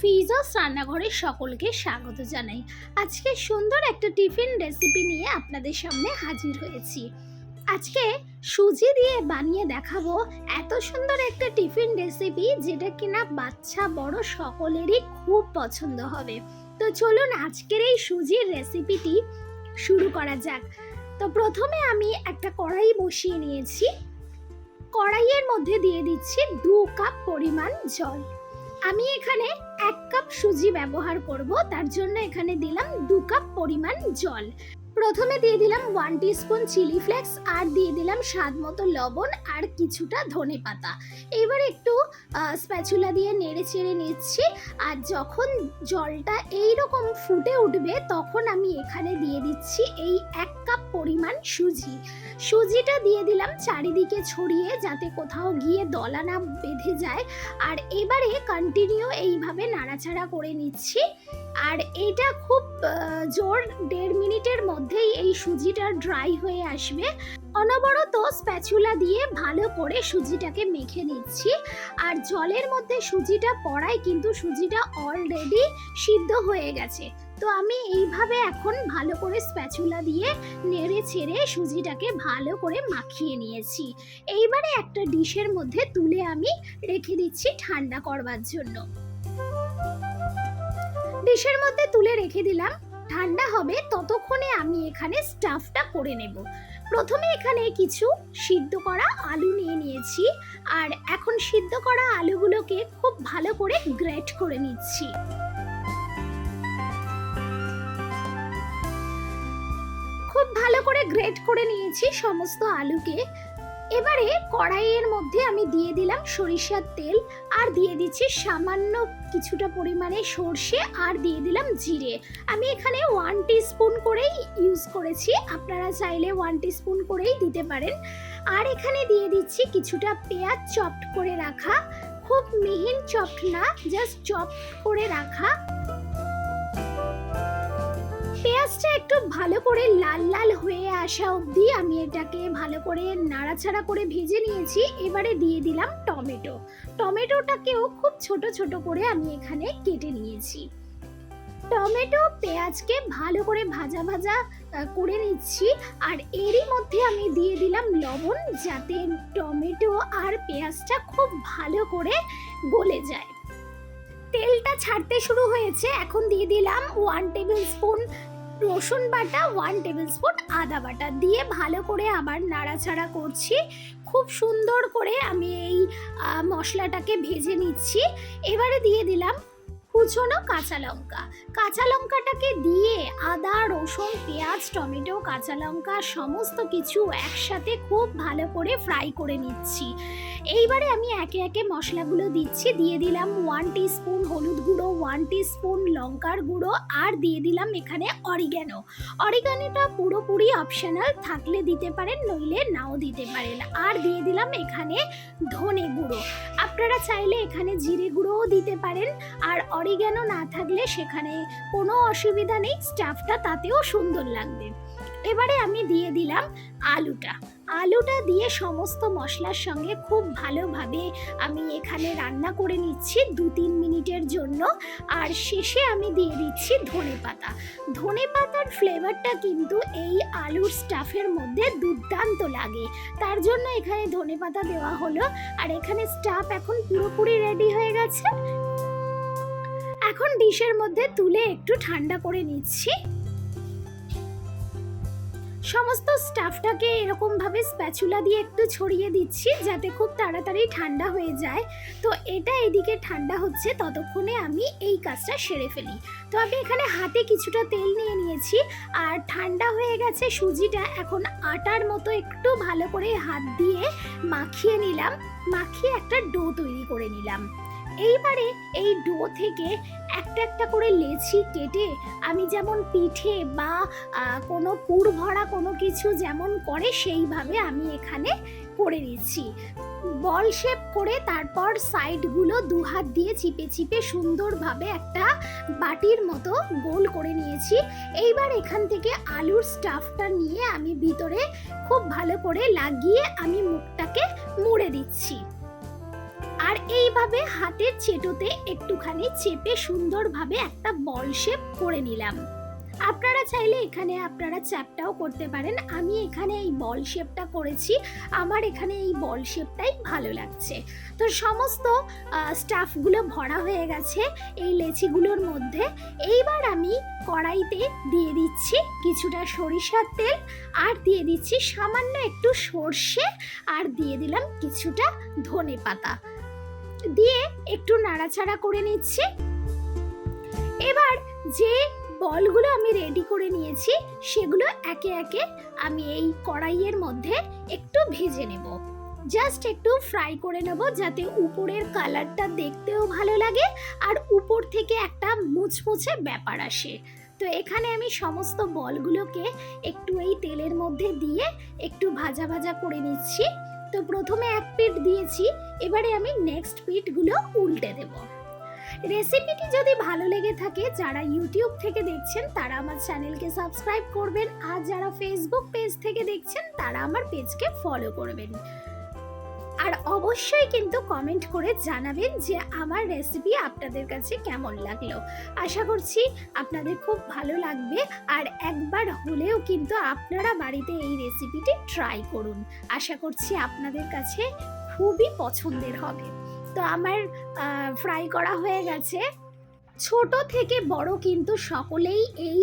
ফিজাস রান্নাঘরে সকলকে স্বাগত জানাই। আজকে সুন্দর একটা টিফিন রেসিপি নিয়ে আপনাদের সামনে হাজির হয়েছি। আজকে সুজি দিয়ে বানিয়ে দেখাবো এত সুন্দর একটা টিফিন রেসিপি যেটা কিনা বাচ্চা, বড় সকলেরই খুব পছন্দ হবে। তো চলুন আজকের এই সুজির রেসিপিটি শুরু করা যাক। তো প্রথমে আমি একটা কড়াই বসিয়ে নিয়েছি। কড়াইয়ের মধ্যে দিয়ে দিচ্ছি দু কাপ পরিমাণ জল। আমি এখানে এক কাপ সুজি ব্যবহার করব, তার জন্য এখানে দিলাম দু কাপ পরিমাণ জল। প্রথমে দিয়ে দিলাম ওয়ান স্পুন চিলি ফ্লেক্স আর দিয়ে দিলাম স্বাদ মতো লবণ আর কিছুটা ধনে পাতা। এবার একটু স্প্যাচুলা দিয়ে নেড়ে চেড়ে নিচ্ছি আর যখন জলটা এই রকম ফুটে উঠবে, তখন আমি এখানে দিয়ে দিচ্ছি এই এক পরিমাণ সুজি। সুজিটা দিয়ে দিলাম চারিদিকে ছড়িয়ে যাতে কোথাও গিয়ে দলা না বেঁধে যায়। আর এবারে কন্টিনিউ এইভাবে নাড়াচাড়া করে নিচ্ছি। আর এটা খুব জোর দেড় মিনিটের মধ্যেই এই সুজিটা ড্রাই হয়ে আসবে। অনবরত স্প্যাচুলা দিয়ে ভালো করে সুজিটাকে মেখে নিচ্ছি। আর জলের মধ্যে সুজিটা পড়ায় কিন্তু সুজিটা অলরেডি সিদ্ধ হয়ে গেছে। তো আমি এইভাবে এখন ভালো করে স্প্যাচুলা দিয়ে নেড়ে ছেড়ে সুজিটাকে ভালো করে মাখিয়ে নিয়েছি। এইবারে একটা ডিশের মধ্যে তুলে আমি রেখে দিচ্ছি ঠান্ডা করবার জন্য। ডিশের মধ্যে তুলে রেখে দিলাম। ঠান্ডা হবে ততক্ষণে আমি এখানে স্টাফটা করে নেব। প্রথমে এখানে কিছু সিদ্ধ করা আলু নিয়ে নিয়েছি আর এখন সিদ্ধ করা আলুগুলোকে খুব ভালো করে গ্রেট করে নিচ্ছি। ভালো করে গ্রেট করে নিয়েছি সমস্ত আলুকে। এবারে কড়াইয়ের মধ্যে আমি দিয়ে দিলাম সরিষার তেল আর দিয়ে দিচ্ছি সামান্য কিছুটা পরিমাণে সর্ষে আর দিয়ে দিলাম জিরে। আমি এখানে ওয়ান স্পুন করেই ইউজ করেছি, আপনারা চাইলে ওয়ান স্পুন করেই দিতে পারেন। আর এখানে দিয়ে দিচ্ছি কিছুটা পেঁয়াজ চপড করে রাখা, খুব মিহিন চপড না জাস্ট চপ করে রাখা। পেঁয়াজটা একটু ভালো করে লাল লাল হয়ে আসা অবধি আমি এটাকে ভালো করে নাড়াচাড়া করে ভেজে নিয়েছি। এবারে দিয়ে দিলাম টমেটো। টমেটোটাকেও খুব ছোট ছোট করে আমি এখানে কেটে নিয়েছি। টমেটো পেঁয়াজকে ভালো করে ভাজা ভাজা করে নিচ্ছি। আর এরই মধ্যে আমি দিয়ে দিলাম লবণ যাতে টমেটো আর পেঁয়াজটা খুব ভালো করে গলে যায়। তেলটা ছাড়তে শুরু হয়েছে। এখন দিয়ে দিলাম ওয়ান টেবিল স্পুন রসুন বাটা ওয়ান টেবিল স্পুন আদা বাটা। দিয়ে ভালো করে আবার নাড়াচাড়া করছি। খুব সুন্দর করে আমি এই মশলাটাকে ভেজে নিচ্ছি। এবারে দিয়ে দিলাম কুচনো কাঁচা লঙ্কা। কাঁচা লঙ্কাটাকে দিয়ে আদা, রসুন, পেঁয়াজ, টমেটো, কাঁচা লঙ্কা সমস্ত কিছু একসাথে খুব ভালো করে ফ্রাই করে নিচ্ছি। এইবারে আমি একে একে মশলাগুলো দিচ্ছি। দিয়ে দিলাম ওয়ান স্পুন হলুদ গুঁড়ো ওয়ান স্পুন লঙ্কার গুঁড়ো আর দিয়ে দিলাম এখানে অরিগ্যানো অরিগ্যানোটা পুরোপুরি অপশনাল থাকলে দিতে পারেন, নইলে নাও দিতে পারেন। আর দিয়ে দিলাম এখানে ধনে গুঁড়ো। আপনারা চাইলে এখানে জিরে গুঁড়োও দিতে পারেন। আর অরিগ্যানো না থাকলে সেখানে কোনো অসুবিধা নেই, স্টাফটা তাতেও সুন্দর লাগবে। এবারে আমি দিয়ে দিলাম আলুটা। আলুটা দিয়ে সমস্ত মশলার সঙ্গে খুব ভালোভাবে আমি এখানে রান্না করে নিচ্ছি দু তিন মিনিটের জন্য। আর শেষে আমি দিয়ে দিচ্ছি ধনে পাতা। ধনে পাতার ফ্লেভারটা কিন্তু এই আলুর স্টাফের মধ্যে দুর্দান্ত লাগে। তার জন্য এখানে ধনে পাতা দেওয়া হলো। আর এখানে স্টাফ এখন পুরোপুরি রেডি হয়ে গেছে। এখন ডিশের মধ্যে তুলে একটু ঠান্ডা করে নিচ্ছি। সমস্ত স্টাফটাকে এরকম ভাবে স্প্যাচুলা দিয়ে একটু ছড়িয়ে দিচ্ছি যাতে খুব তাড়াতাড়ি ঠান্ডা হয়ে যায়। তো এটা এদিকে ঠান্ডা হচ্ছে, ততক্ষণে আমি এই কাজটা সেরে ফেলি। তো আমি এখানে হাতে কিছুটা তেল নিয়ে নিয়েছি আর ঠান্ডা হয়ে গেছে সুজিটা এখন আটার মতো একটু ভালো করে হাত দিয়ে মাখিয়ে নিলাম। মাখিয়ে একটা ডো তৈরি করে নিলাম। এইবারে এই ডো থেকে একটা একটা করে লেচি কেটে আমি যেমন পিঠে বা কোনো পুর ভরা কোনো কিছু যেমন করে সেইভাবে আমি এখানে করে নিচ্ছি। বল শেপ করে তারপর সাইডগুলো দু হাত দিয়ে চিপে চিপে সুন্দরভাবে একটা বাটির মতো গোল করে নিয়েছি। এইবার এখান থেকে আলুর স্টাফটা নিয়ে আমি ভিতরে খুব ভালো করে লাগিয়ে আমি মুখটাকে মুড়ে দিচ্ছি। আর এইভাবে হাতের চেটোতে একটুখানি চেপে সুন্দরভাবে একটা বল শেপ করে নিলাম। আপনারা চাইলে এখানে আপনারা চ্যাপটাও করতে পারেন। আমি এখানে এই বল শেপটা করেছি। আমার এখানে এই বল শেপটাই ভালো লাগছে। তো সমস্ত স্টাফগুলো ভরা হয়ে গেছে এই লেচিগুলোর মধ্যে। এইবার আমি কড়াইতে দিয়ে দিচ্ছি কিছুটা সরিষার তেল আর দিয়ে দিচ্ছি সামান্য একটু সর্ষে আর দিয়ে দিলাম কিছুটা ধনে পাতা দিয়ে একটু নাড়াচাড়া করে নিচ্ছি। এবার যে বলগুলো আমি রেডি করে নিয়েছি, সেগুলো একে একে আমি এই কড়াইয়ের মধ্যে একটু ভেজে নেব। জাস্ট একটু ফ্রাই করে নেব যাতে উপরের কালারটা দেখতেও ভালো লাগে আর উপর থেকে একটা মুচমুচে ব্যাপার আসে। তো এখানে আমি সমস্ত বলগুলোকে একটু এই তেলের মধ্যে দিয়ে একটু ভাজা ভাজা করে নিচ্ছি। তো প্রথমে এক পিঠ দিয়েছি, এবারে আমি নেক্সট পিঠগুলো উল্টে দেব। রেসিপিটি যদি ভালো লেগে থাকে, যারা ইউটিউব থেকে দেখছেন, তারা আমার চ্যানেলকে সাবস্ক্রাইব করবেন। আর যারা ফেসবুক পেজ থেকে দেখছেন, তারা আমার পেজকে ফলো করবেন। আর অবশ্যই কিন্তু কমেন্ট করে জানাবেন যে আমার রেসিপি আপনাদের কাছে কেমন লাগল। আশা করছি আপনাদের খুব ভালো লাগবে আর একবার হলেও কিন্তু আপনারা বাড়িতে এই রেসিপিটি ট্রাই করুন। আশা করছি আপনাদের কাছে খুবই পছন্দের হবে। তো আমার ফ্রাই করা হয়ে গেছে। ছোট থেকে বড় কিন্তু সকলেই এই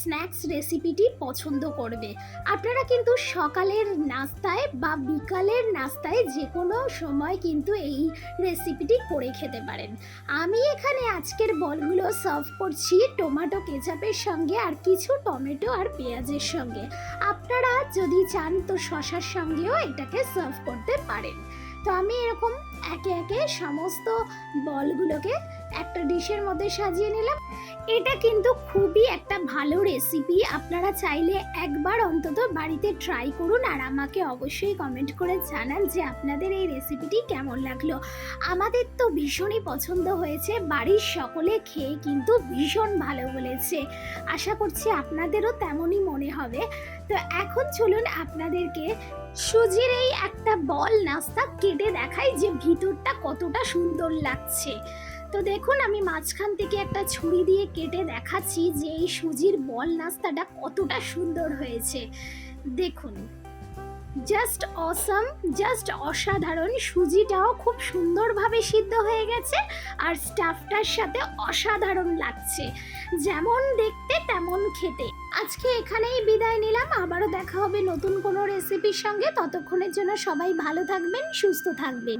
স্ন্যাক্স রেসিপিটি পছন্দ করবে। আপনারা কিন্তু সকালের নাস্তায় বা বিকালের নাস্তায় যে কোনো সময় কিন্তু এই রেসিপিটি করে খেতে পারেন। আমি এখানে আজকের বলগুলো সার্ভ করছি টমেটো কেচাপের সঙ্গে আর কিছু টমেটো আর পেঁয়াজের সঙ্গে। আপনারা যদি চান তো শশার সঙ্গেও এটাকে সার্ভ করতে পারেন। তো আমি এরকম একে একে সমস্ত বলগুলোকে একটা ডিশের মধ্যে সাজিয়ে নিলাম। এটা কিন্তু খুবই একটা ভালো রেসিপি আপনারা চাইলে একবার অন্তত বাড়িতে ট্রাই করুন আর আমাকে অবশ্যই কমেন্ট করে জানান যে আপনাদের এই রেসিপিটি কেমন লাগল। আমাদের তো ভীষণই পছন্দ হয়েছে। বাড়ির সকলে খেয়ে কিন্তু ভীষণ ভালো বলেছে। আশা করছি আপনাদেরও তেমনই মনে হবে। তো এখন চলুন আপনাদেরকে সুজির এই একটা বল নাস্তা কেটে দেখাই যে ভিতরটা কতটা সুন্দর লাগছে। তো দেখুন, আমি মাঝখান থেকে একটা ছুরি দিয়ে কেটে দেখাচ্ছি যে এই সুজির বল নাস্তাটা কতটা সুন্দর হয়েছে। দেখুন জাস্ট অসাম জাস্ট অসাধারণ। সুজিটাও খুব সুন্দরভাবে সিদ্ধ হয়ে গেছে আর স্টাফটার সাথে অসাধারণ লাগছে। যেমন দেখতে, তেমন খেতে। আজকে এখানেই বিদায় নিলাম। আবারও দেখা হবে নতুন কোনো রেসিপির সঙ্গে। ততক্ষণের জন্য সবাই ভালো থাকবেন, সুস্থ থাকবেন।